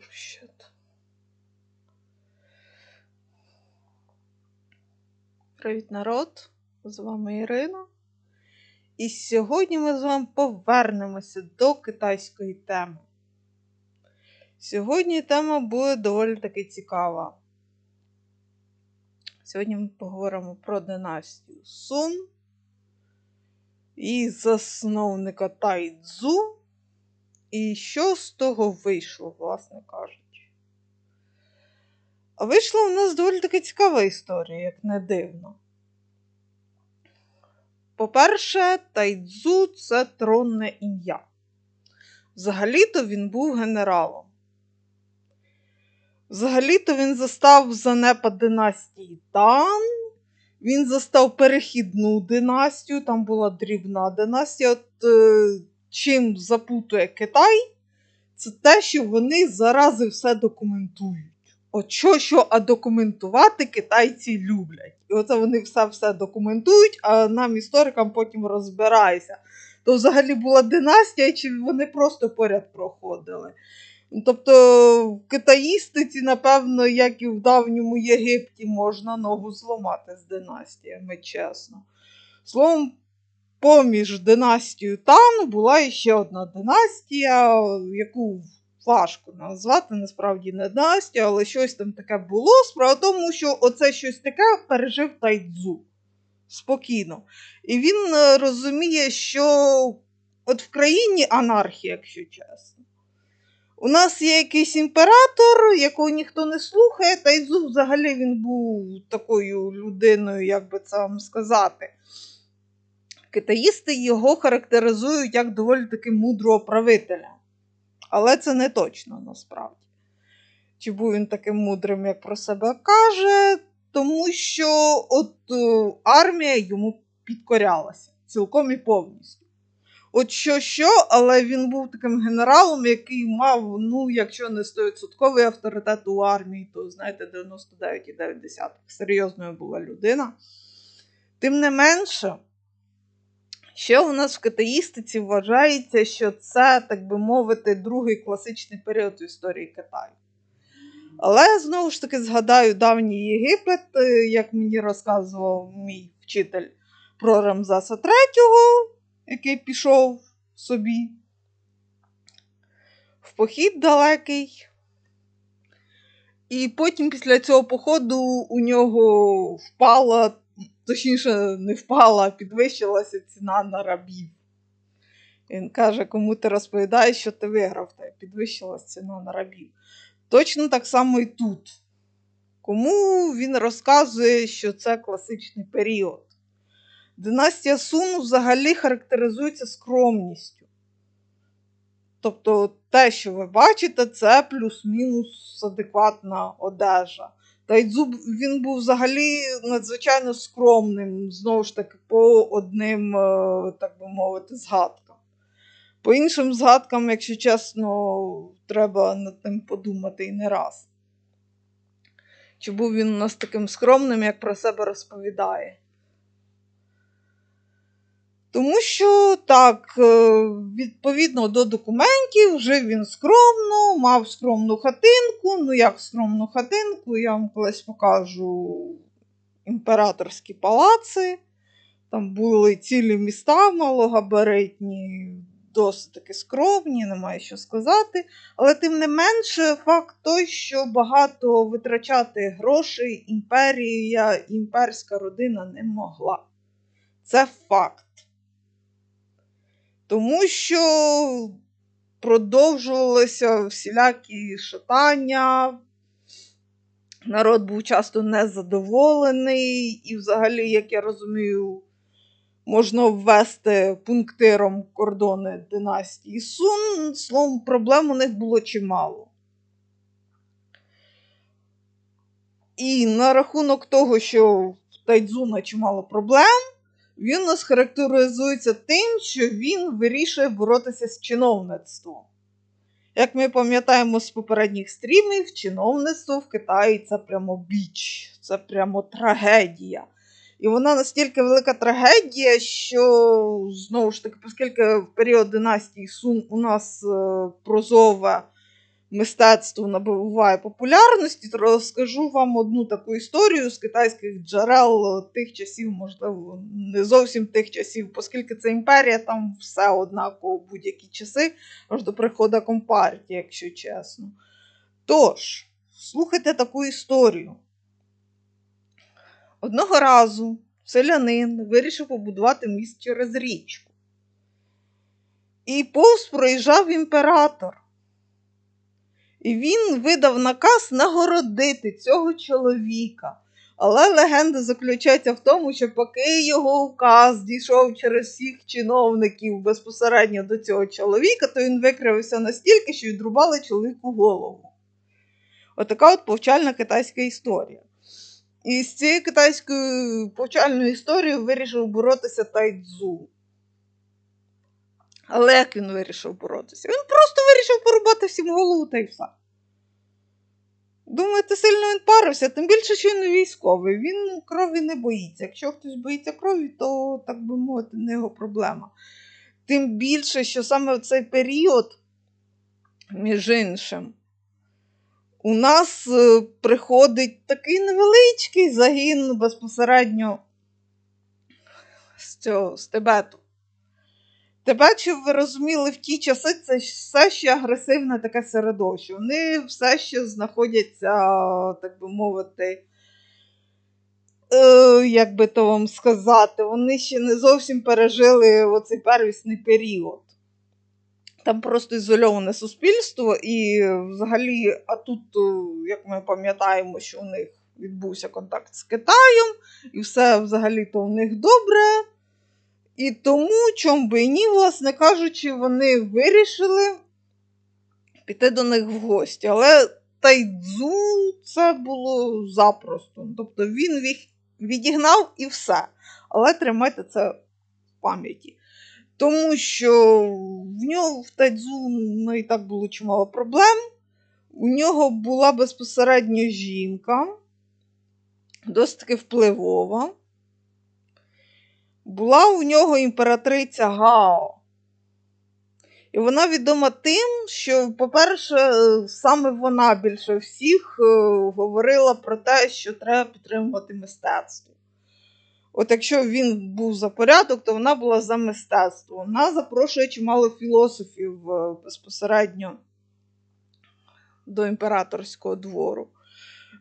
вообще-то. Привіт, народ! З вами Ірина. І сьогодні ми з вами повернемося до китайської теми. Сьогодні тема буде доволі таки цікава. Сьогодні ми поговоримо про династію Сун і засновника Тайдзу. І що з того вийшло, власне кажучи. Вийшла у нас доволі таки цікава історія, як не дивно. По-перше, Тайдзу це тронне ім'я. Взагалі-то він був генералом. Взагалі-то він застав занепад династії Тан. Він застав перехідну династію, там була дрібна династія. От е, чим запутує Китай, це те, що вони зарази все документують. От що, що, а документувати китайці люблять. І оце вони все-все документують, а нам, історикам, потім розбирайся. То взагалі була династія, чи вони просто поряд проходили. Тобто в китаїстиці, напевно, як і в давньому Єгипті, можна ногу зламати з династіями, чесно. Словом, поміж династією Тан була ще одна династія, яку важко назвати, насправді не династія, але щось там таке було. Справа в тому, що оце щось таке пережив Тайдзу спокійно. І він е, розуміє, що от в країні анархія, якщо чесно. У нас є якийсь імператор, якого ніхто не слухає, Тайдзу взагалі він був такою людиною, як би це вам сказати. Китаїсти його характеризують як доволі таки мудрого правителя. Але це не точно насправді. Чи був він таким мудрим, як про себе каже, тому що от е, армія йому підкорялася цілком і повністю. От що, що, але він був таким генералом, який мав, ну, якщо не 100% авторитет у армії, то знаєте, 99,9. Серйозною була людина. Тим не менше. Ще у нас в китаїстиці вважається, що це, так би мовити, другий класичний період в історії Китаю. Але знову ж таки згадаю давній Єгипет, е, як мені розказував мій вчитель про Рамзаса III, який пішов собі в похід далекий. І потім після цього походу у нього впала точніше, не впала, а підвищилася ціна на рабів. Він каже, кому ти розповідаєш, що ти виграв, та підвищилася ціна на рабів. Точно так само і тут. Кому він розказує, що це класичний період. Династія Суну взагалі характеризується скромністю. Тобто те, що ви бачите, це плюс-мінус адекватна одежа. Тайдзу він був взагалі надзвичайно скромним, знову ж таки, по одним, е, так би мовити, згадкам. По іншим згадкам, якщо чесно, треба над тим подумати і не раз. Чи був він у нас таким скромним, як про себе розповідає? Тому що так, е, відповідно до документів, жив він скромно, мав скромну хатинку. Ну, як скромну хатинку, я вам колись покажу імператорські палаци. Там були цілі міста малогабаритні, досить таки скромні, немає що сказати. Але тим не менше, факт той, що багато витрачати грошей імперія, імперська родина не могла. Це факт. Тому що продовжувалися всілякі шатання, народ був часто незадоволений, і, взагалі, як я розумію, можна ввести пунктиром кордони династії Сун. Словом, проблем у них було чимало. І на рахунок того, що в Тайдзуна чимало проблем. Він нас характеризується тим, що він вирішує боротися з чиновництвом. Як ми пам'ятаємо з попередніх стрімів, чиновництво в Китаї це прямо біч, це прямо трагедія. І вона настільки велика трагедія, що, знову ж таки, оскільки в період династії Сун у нас е, прозове мистецтво набуває популярності, розкажу вам одну таку історію з китайських джерел тих часів, можливо, не зовсім тих часів, оскільки це імперія, там все однаково будь-які часи, аж до приходу компартії, якщо чесно. Тож, слухайте таку історію. Одного разу селянин вирішив побудувати міст через річку. І повз проїжджав імператор. І він видав наказ нагородити цього чоловіка. Але легенда заключається в тому, що поки його указ дійшов через всіх чиновників безпосередньо до цього чоловіка, то він викривився настільки, що відрубали чоловіку голову. Отака от повчальна китайська історія. І з цією китайською повчальною історією вирішив боротися Тайдзу. Але як він вирішив боротися? Він просто вирішив порубати всім голову та й все. Думаєте, сильно він парився, тим більше, що він військовий. Він крові не боїться. Якщо хтось боїться крові, то, так би мовити, не його проблема. Тим більше, що саме в цей період, між іншим, у нас е, приходить такий невеличкий загін безпосередньо з цього з Тибету. Тибет, щоб ви розуміли, в ті часи це все ще агресивне таке середовище. Вони все ще знаходяться, так би мовити, е, як би то вам сказати, вони ще не зовсім пережили оцей первісний період. Там просто ізольоване суспільство, і взагалі, а тут, як ми пам'ятаємо, що у них відбувся контакт з Китаєм, і все взагалі-то у них добре. І тому, чом би і ні, власне кажучи, вони вирішили піти до них в гості. Але Тайдзу це було запросто. Тобто він відігнав і все. Але тримайте це в пам'яті. Тому що в нього в Тайдзу ну, і так було чимало проблем. У нього була безпосередньо жінка, досить таки впливова. Була у нього імператриця Гао. І вона відома тим, що, по-перше, саме вона більше всіх е, говорила про те, що треба підтримувати мистецтво. От якщо він був за порядок, то вона була за мистецтво. Вона запрошує чимало філософів е, безпосередньо до імператорського двору.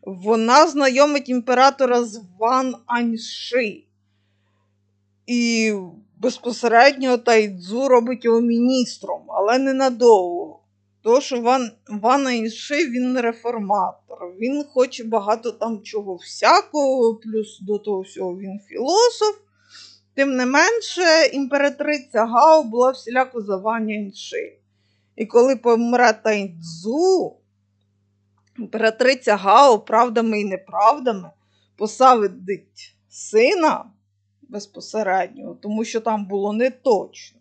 Вона знайомить імператора з Ван Аньши. І безпосередньо Тайдзу робить його міністром, але ненадовго. Що Ван, Ван Айши, він реформатор, він хоче багато там чого всякого, плюс до того всього він філософ. Тим не менше, імператриця Гао була всіляко за Ван Яньши. І коли помре Тайдзу, імператриця Гао правдами і неправдами посадить сина безпосередньо, тому що там було не точно.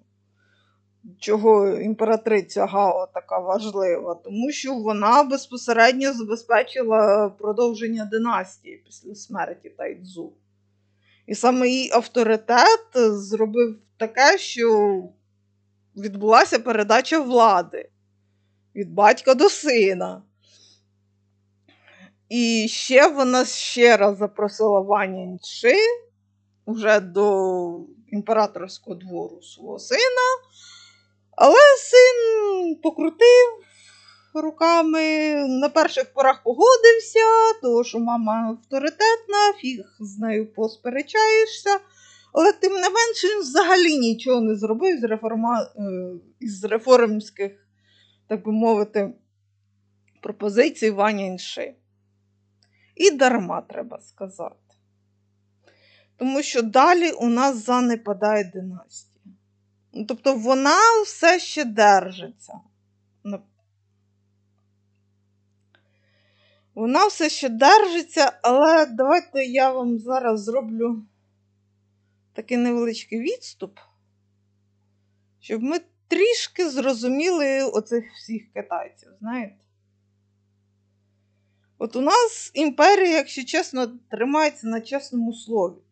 Чого імператриця Гао така важлива, тому що вона безпосередньо забезпечила продовження династії після смерті Тайдзу. І саме її авторитет зробив таке, що відбулася передача влади від батька до сина. І ще вона ще раз запросила Ваня Вже до імператорського двору свого сина, але син покрутив руками, на перших порах погодився, тому що мама авторитетна, фіг з нею посперечаєшся. Але тим не менше він взагалі нічого не зробив з реформа... Е, із реформських, так би мовити, пропозицій Ваня Інши. І дарма треба сказати. Тому що далі у нас занепадає династія. Ну, тобто вона все ще держиться. Вона все ще держиться, але давайте я вам зараз зроблю такий невеличкий відступ, щоб ми трішки зрозуміли оцих всіх китайців, знаєте? От у нас імперія, якщо чесно, тримається на чесному слові.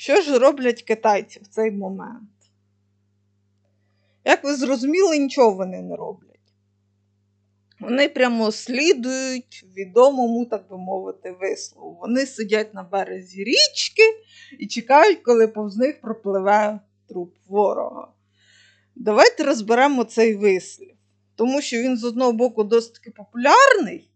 Що ж роблять китайці в цей момент? Як ви зрозуміли, нічого вони не роблять. Вони прямо слідують відомому, так би мовити, вислову. Вони сидять на березі річки і чекають, коли повз них пропливе труп ворога. Давайте розберемо цей вислів, тому що він з одного боку досить таки популярний,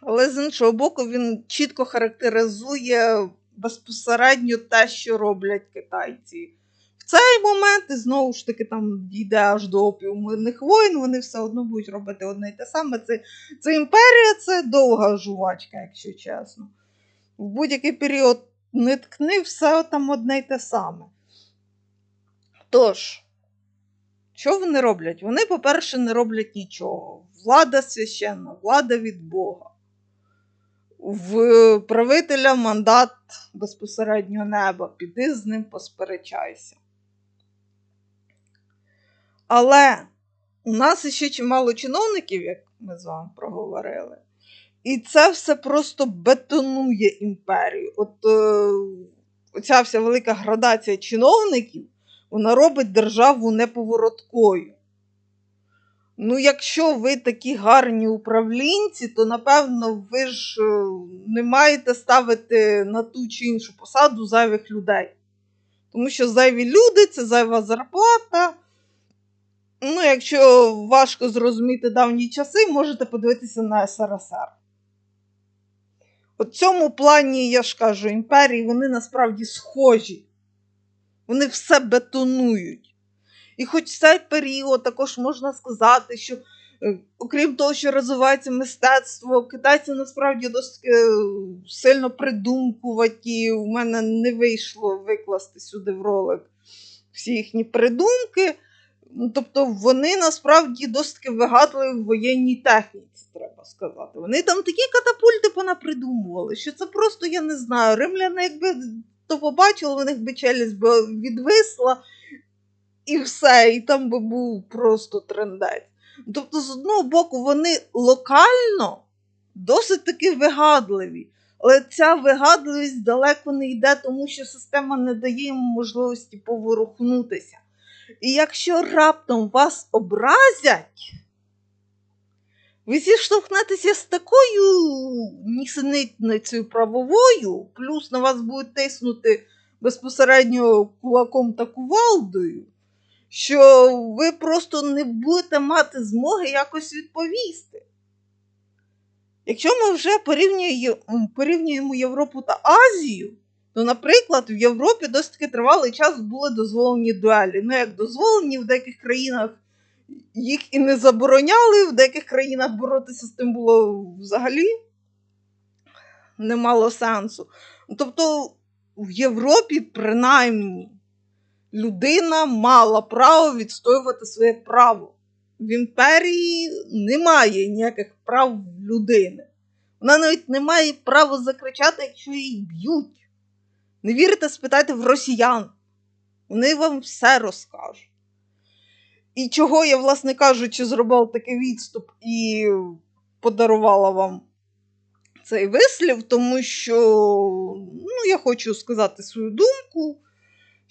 але з іншого боку, він чітко характеризує безпосередньо те, що роблять китайці. В цей момент, і знову ж таки, там дійде аж до опіумирних воїн, вони все одно будуть робити одне й те саме. Це, це імперія, це довга жувачка, якщо чесно. В будь-який період не ткни, все там одне й те саме. Тож, що вони роблять? Вони, по-перше, не роблять нічого. Влада священна, влада від Бога. В правителя мандат безпосередньо неба. Піди з ним посперечайся. Але у нас ще чимало чиновників, як ми з вами проговорили. І це все просто бетонує імперію. От е, оця вся велика градація чиновників, вона робить державу неповороткою. Ну, якщо ви такі гарні управлінці, то напевно ви ж е, не маєте ставити на ту чи іншу посаду зайвих людей. Тому що зайві люди це зайва зарплата. Ну, якщо важко зрозуміти давні часи, можете подивитися на СРСР. У цьому плані, я ж кажу, імперії вони насправді схожі. Вони все бетонують. І хоч в цей період також можна сказати, що, е, окрім того, що розвивається мистецтво, китайці насправді досить е, сильно придумкуваті. У мене не вийшло викласти сюди в ролик всі їхні придумки. Ну, Тобто вони насправді досить вигадливі в воєнній техніці, треба сказати. Вони там такі катапульти понапридумували, що це просто, я не знаю, римляни, якби то побачили, у них би челюсть відвисла і все, і там би був просто трендець. Тобто, з одного боку, вони локально досить таки вигадливі. Але ця вигадливість далеко не йде, тому що система не дає їм можливості поворухнутися. І якщо раптом вас образять, ви зіштовхнетеся з такою нісенітницею правовою, плюс на вас будуть тиснути безпосередньо кулаком та кувалдою, що ви просто не будете мати змоги якось відповісти. Якщо ми вже порівнюємо, Європу та Азію, то, наприклад, в Європі досить таки тривалий час були дозволені дуелі. Ну, як дозволені, в деяких країнах їх і не забороняли, в деяких країнах боротися з тим було взагалі немало сенсу. Тобто в Європі, принаймні, людина мала право відстоювати своє право. В імперії немає ніяких прав людини. Вона навіть не має права закричати, якщо її б'ють. Не вірите, спитайте в росіян. Вони вам все розкажуть. І чого я, власне кажучи, зробила такий відступ і подарувала вам цей вислів, тому що ну, я хочу сказати свою думку,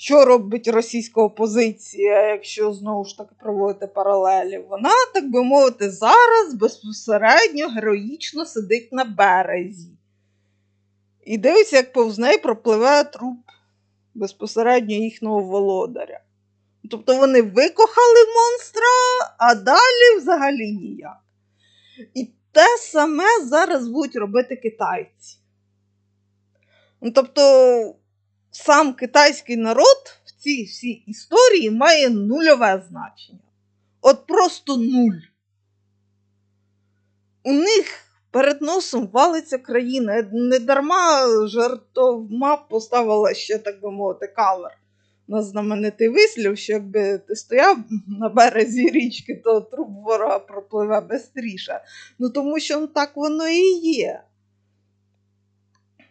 що робить російська опозиція, якщо знову ж таки проводити паралелі. Вона, так би мовити, зараз безпосередньо героїчно сидить на березі. І дивиться, як повз неї пропливе труп безпосередньо їхнього володаря. Тобто вони викохали монстра, а далі взагалі ніяк. І те саме зараз будуть робити китайці. Ну, Тобто, сам китайський народ в цій всій історії має нульове значення. От просто нуль. У них перед носом валиться країна. Не дарма жартома поставила ще, так би мовити, кавер на знаменитий вислів, що якби ти стояв на березі річки, то труп ворога пропливе бистріше. Ну тому що ну, так воно і є.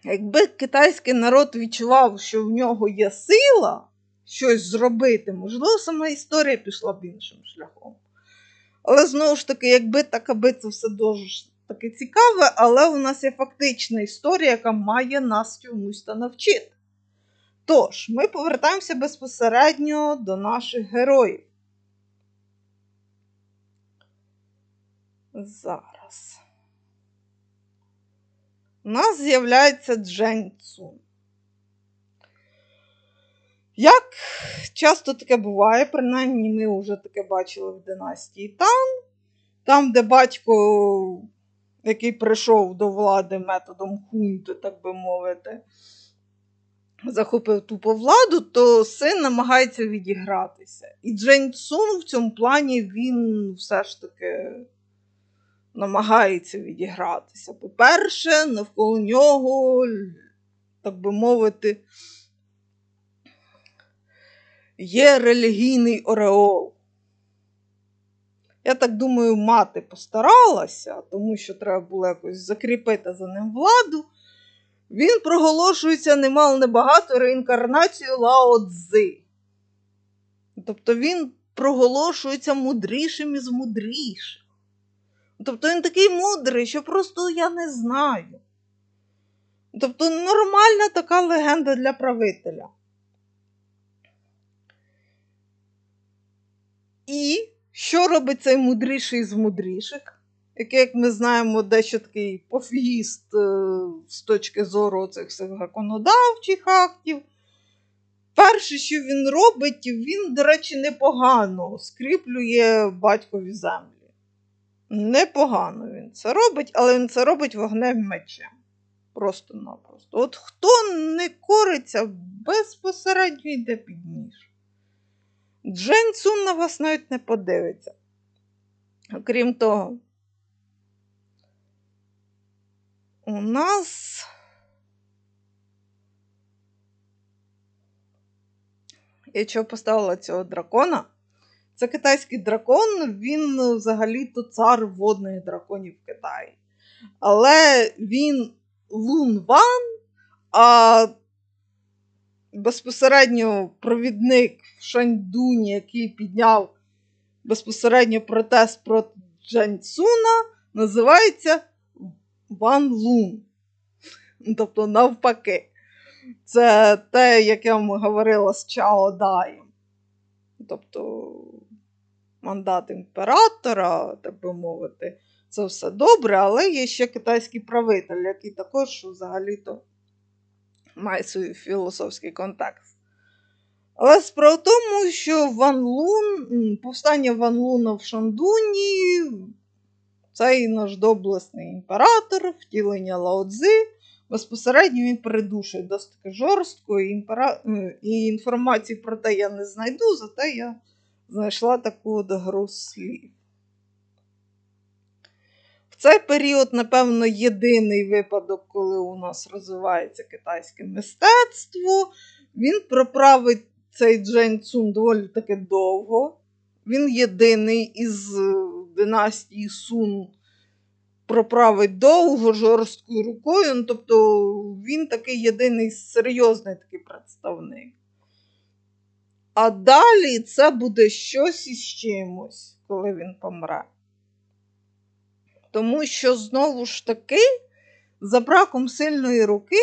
Якби китайський народ відчував, що в нього є сила щось зробити, можливо, сама історія пішла б іншим шляхом. Але знову ж таки, якби так, аби це все дуже таке цікаве, але у нас є фактична історія, яка має нас чомусь та навчити. Тож, ми повертаємося безпосередньо до наших героїв. Зараз. У нас з'являється Джень Цун. Як часто таке буває, принаймні ми вже таке бачили в династії Тан, там, де батько, який прийшов до влади методом хунти, так би мовити, захопив тупо владу, то син намагається відігратися. І Джень Цун в цьому плані він все ж таки намагається відігратися. По-перше, навколо нього, так би мовити, є релігійний ореол. Я так думаю, мати постаралася, тому що треба було якось закріпити за ним владу. Він проголошується немало небагато реінкарнацією Лао Цзи. Тобто він проголошується мудрішим із мудріших. Тобто він такий мудрий, що просто я не знаю. Тобто нормальна така легенда для правителя. І що робить цей мудріший з мудріших, який, як ми знаємо, дещо такий пофігіст е, з точки зору цих законодавчих актів. Перше, що він робить, він, до речі, непогано скріплює батькові землі. Непогано він це робить, але він це робить вогнем мечем. Просто-напросто. От хто не кориться, безпосередньо йде під ніж. Джен Цун на вас навіть не подивиться. Окрім того, у нас я чого поставила цього дракона? Це китайський дракон, він взагалі-то цар водних драконів Китаї. Але він Лун Ван, а безпосередньо провідник в Шаньдуні, який підняв безпосередньо протест проти Джаньцуна, називається Ван Лун. Тобто, навпаки, це те, як я вам говорила з Чао Даєм. Тобто мандат імператора, так би мовити, це все добре, але є ще китайський правитель, який також взагалі-то має свій філософський контекст. Але справа в тому, що Ван Лун, повстання Ван Луна в Шандуні, цей наш доблесний імператор, втілення Лаодзи, безпосередньо він передушує досить жорстко, і, імпера... і інформації про те я не знайду, зате я знайшла таку от гру слів. В цей період, напевно, єдиний випадок, коли у нас розвивається китайське мистецтво. Він проправить цей Джень Цун доволі таки довго. Він єдиний із династії Сун проправить довго жорсткою рукою. Ну, тобто він такий єдиний серйозний такий представник. А далі це буде щось із чимось, коли він помре. Тому що, знову ж таки, за браком сильної руки,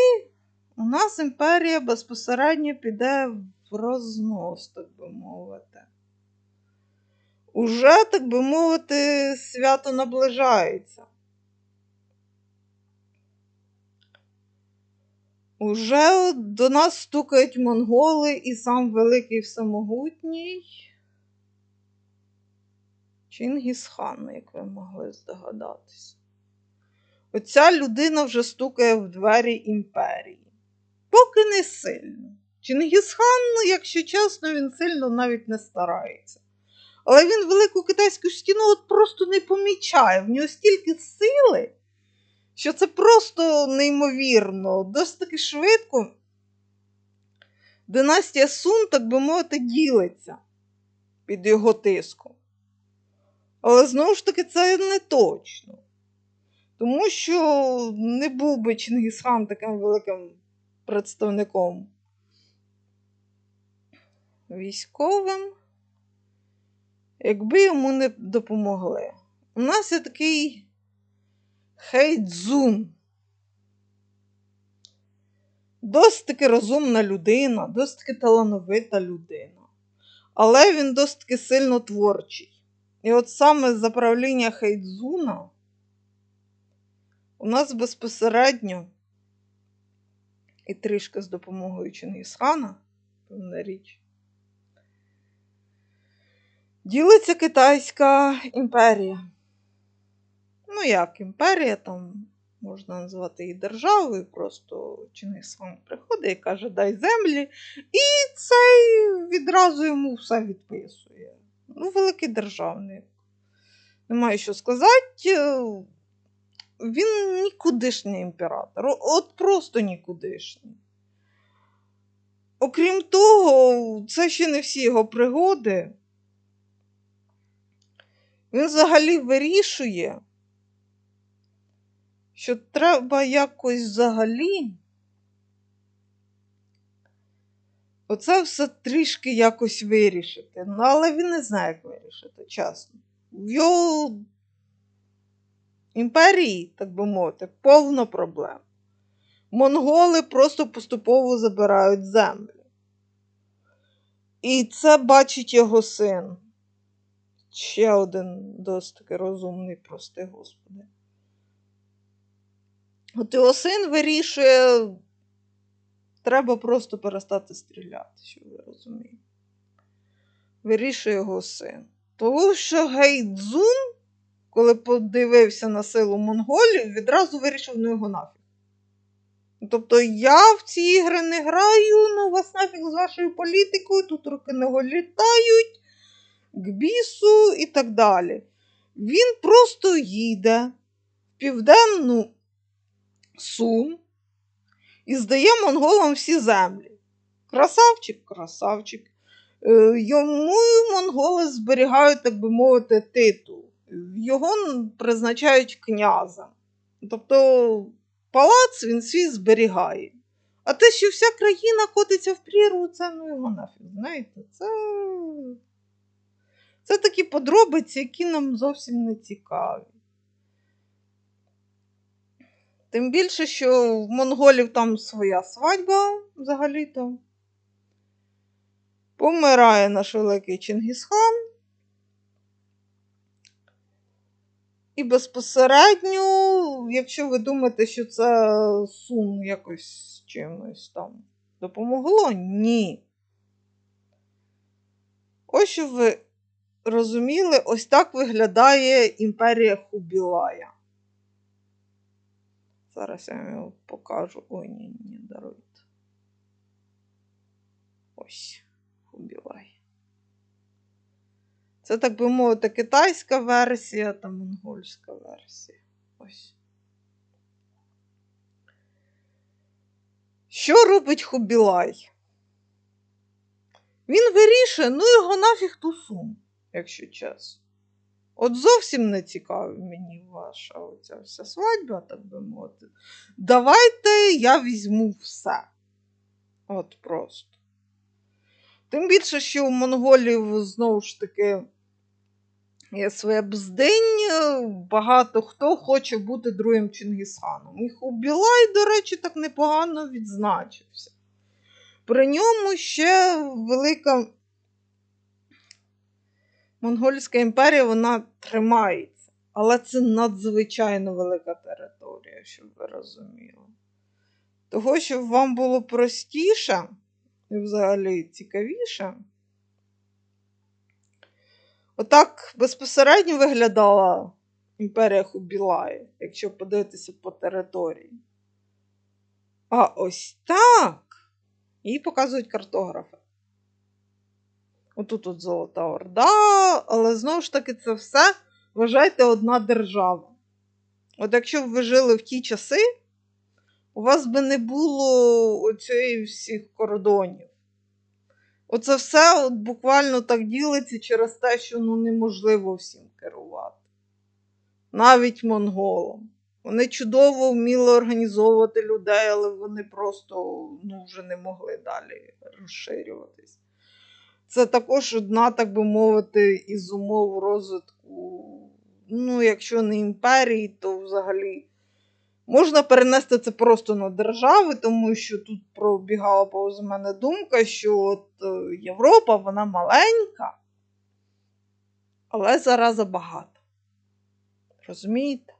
у нас імперія безпосередньо піде в рознос, так би мовити. Уже, так би мовити, свято наближається. Уже до нас стукають монголи і сам великий всемогутній Чингісхан, як ви могли здогадатися. Оця людина вже стукає в двері імперії. Поки не сильно. Чингісхан, ну, якщо чесно, він сильно навіть не старається. Але він велику китайську стіну от просто не помічає. В нього стільки сили, що це просто неймовірно, досить таки швидко. Династія Сун, так би мовити, ділиться під його тиском. Але знову ж таки, це не точно. Тому що не був би Чингісхан таким великим представником військовим, якби йому не допомогли. У нас є такий Хейдзун. Досить таки розумна людина, досить таки талановита людина. Але він досить таки сильно творчий. І от саме за правління Хейдзуна у нас безпосередньо і трішки з допомогою Чингісхана, певна річ, ділиться Китайська імперія. Ну, як імперія, там можна назвати її державою, просто Чингисхан приходить і каже, дай землі, і цей відразу йому все відписує. Ну, великий державник. Немає що сказати. Він нікудишній імператор. От просто нікудишній. Окрім того, це ще не всі його пригоди. Він взагалі вирішує, що треба якось взагалі оце все трішки якось вирішити. Ну, але він не знає, як вирішити, чесно. В його імперії, так би мовити, повно проблем. Монголи просто поступово забирають землю. І це бачить його син. Ще один досить таки розумний, простий господи. От його син вирішує, треба просто перестати стріляти, щоб ви розумієте. Вирішує його син. Тому що Гейдзун, коли подивився на силу монголів, відразу вирішив ну його нафіг. Тобто я в ці ігри не граю, ну вас нафіг з вашою політикою, тут руки не літають, к бісу і так далі. Він просто їде в південну Сум і здає монголам всі землі. Красавчик, красавчик. Е, Йому монголи зберігають, так би мовити, титул. Його призначають князем. Тобто палац він свій зберігає. А те, що вся країна котиться в прірву, це ну його нафіг. Знаєте, це. Це такі подробиці, які нам зовсім не цікаві. Тим більше, що в монголів там своя свадьба взагалі-то. Помирає наш великий Чингісхан. І безпосередньо, якщо ви думаєте, що це сум якось чимось там допомогло, ні. Ось що ви розуміли, ось так виглядає імперія Хубілая. Зараз я вам його покажу. Ой, ні, ні, даруйте. Ось, Хубілай. Це, так би мовити, китайська версія та монгольська версія. Ось. Що робить Хубілай? Він вирішує, ну його нафіг ту суму, якщо чесно. От зовсім не цікава мені ваша оця вся свадьба, так би мовити. Давайте я візьму все. От просто. Тим більше, що у монголів знову ж таки є своє бздень, багато хто хоче бути другим Чингісханом. І Хубілай, до речі, так непогано відзначився. При ньому ще велика Монгольська імперія вона тримається, але це надзвичайно велика територія, щоб ви розуміли. Того, щоб вам було простіше і взагалі цікавіше. Отак безпосередньо виглядала імперія Хубілаї, якщо подивитися по території. А ось так її показують картографи. Отут от Золота Орда, але знову ж таки, це все вважайте одна держава. От якщо б ви жили в ті часи, у вас би не було оцієї всіх кордонів. Оце все от буквально так ділиться через те, що ну, неможливо всім керувати. Навіть монголам. Вони чудово вміли організовувати людей, але вони просто ну, вже не могли далі розширюватись. Це також одна, так би мовити, із умов розвитку, ну, якщо не імперії, то взагалі можна перенести це просто на держави, тому що тут пробігала повз мене думка, що от е, Європа вона маленька, Але зараза багато. Розумієте?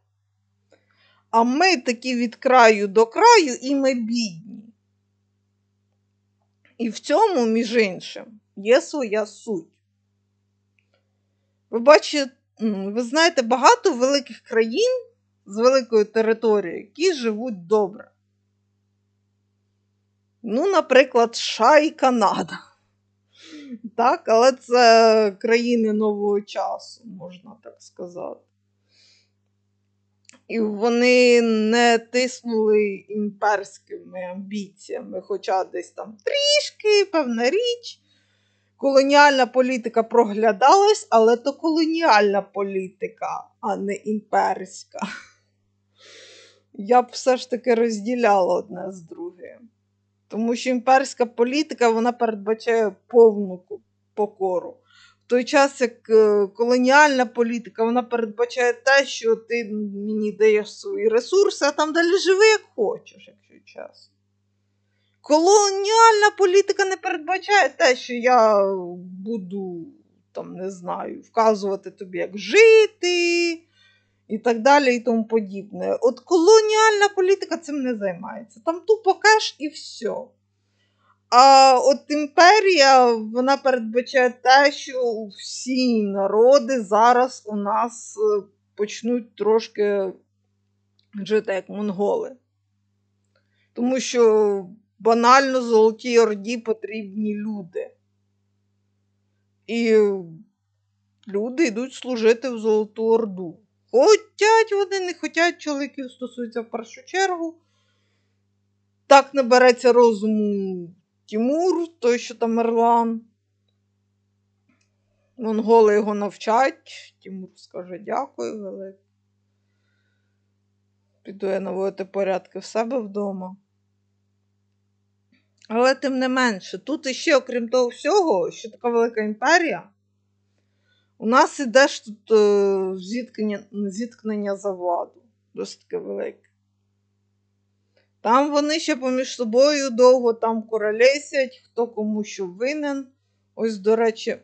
А ми такі від краю до краю, і ми бідні. І в цьому, між іншим, є своя суть. Ви бачите, ви знаєте багато великих країн з великою територією, які живуть добре. Ну, наприклад, США і Канада. Так, але це країни нового часу, можна так сказати. І вони не тиснули імперськими амбіціями, хоча десь там трішки, певна річ. Колоніальна політика проглядалась, але то колоніальна політика, а не імперська. Я б все ж таки розділяла одне з другим. Тому що імперська політика вона передбачає повну покору. В той час, як е, колоніальна політика, вона передбачає те, що ти мені даєш свої ресурси, а там далі живи як хочеш, якщо чесно. Колоніальна політика не передбачає те, що я буду там, не знаю, вказувати тобі, як жити і так далі, і тому подібне. От колоніальна політика цим не займається. Там тупо кеш і все. А от імперія вона передбачає те, що всі народи зараз у нас е, почнуть трошки жити як монголи. Тому що банально Золотій Орді потрібні люди. І люди йдуть служити в Золоту Орду. Хотять вони, не хотять, чоловіків стосується в першу чергу. Так набереться розуму Тимур, той, що там Мерлан. Монголи його навчать. Тимур скаже дякую велике. Піду я наводити порядки в себе вдома. Але тим не менше, тут іще, окрім того всього, що така велика імперія, у нас іде ж тут е, зіткнення, зіткнення за владу. Досить таке велике. Там вони ще поміж собою довго там королесять, хто кому що винен. Ось, до речі,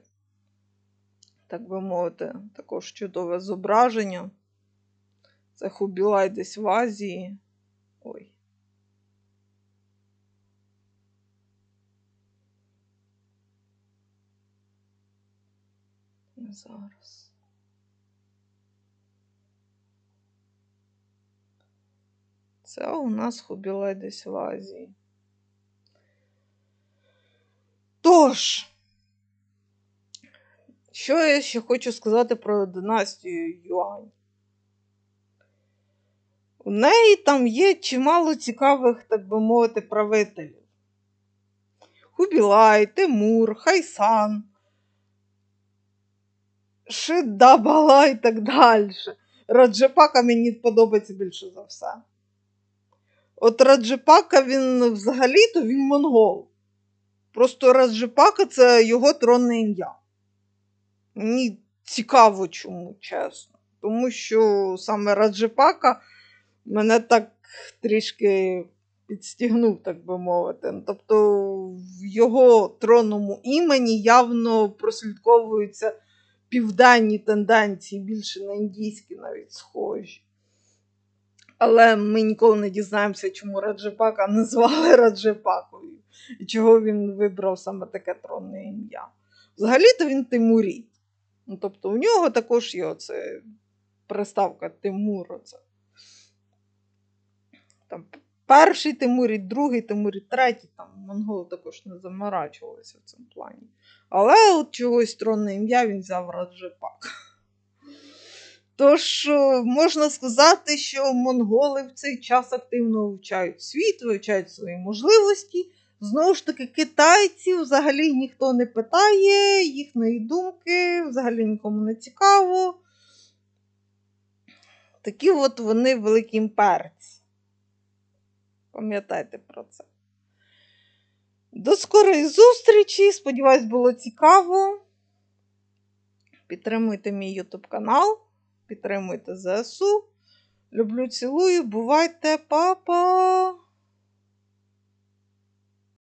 так би мовити, також чудове зображення. Це Хубілай десь в Азії. Ой. Зараз. Це у нас Хубілай десь в Азії. Тож, що я ще хочу сказати про династію Юань? У неї там є чимало цікавих, так би мовити, правителів. Хубілай, Тимур, Хайсан, Шидабала і так далі. Раджепака мені подобається більше за все. От Раджепака він взагалі-то він монгол. Просто Раджепака це його тронне ім'я. Мені цікаво чому, чесно. Тому що саме Раджепака мене так трішки підстігнув, так би мовити. Ну, Тобто в його тронному імені явно прослідковуються південні тенденції, більше на індійські навіть схожі. Але ми ніколи не дізнаємося, чому Раджепака назвали Раджепакою і чого він вибрав саме таке тронне ім'я. Взагалі-то він Тимурід. Ну, тобто у нього також є оце приставка Тимур. Оце. Там перший Тимурід, другий Тимурід, третій, там монголи також не заморачувалися в цьому плані. Але от чогось тронне ім'я він взяв Раджепак. Тож, е, можна сказати, що монголи в цей час активно вивчають світ, вивчають свої можливості. Знову ж таки, китайців взагалі ніхто не питає, їхньої думки взагалі нікому не цікаво. Такі от вони великі імперці. Пам'ятайте про це. До скорої зустрічі. Сподіваюсь, було цікаво. Підтримуйте мій YouTube канал, підтримуйте ЗСУ. Люблю, цілую, бувайте, папа!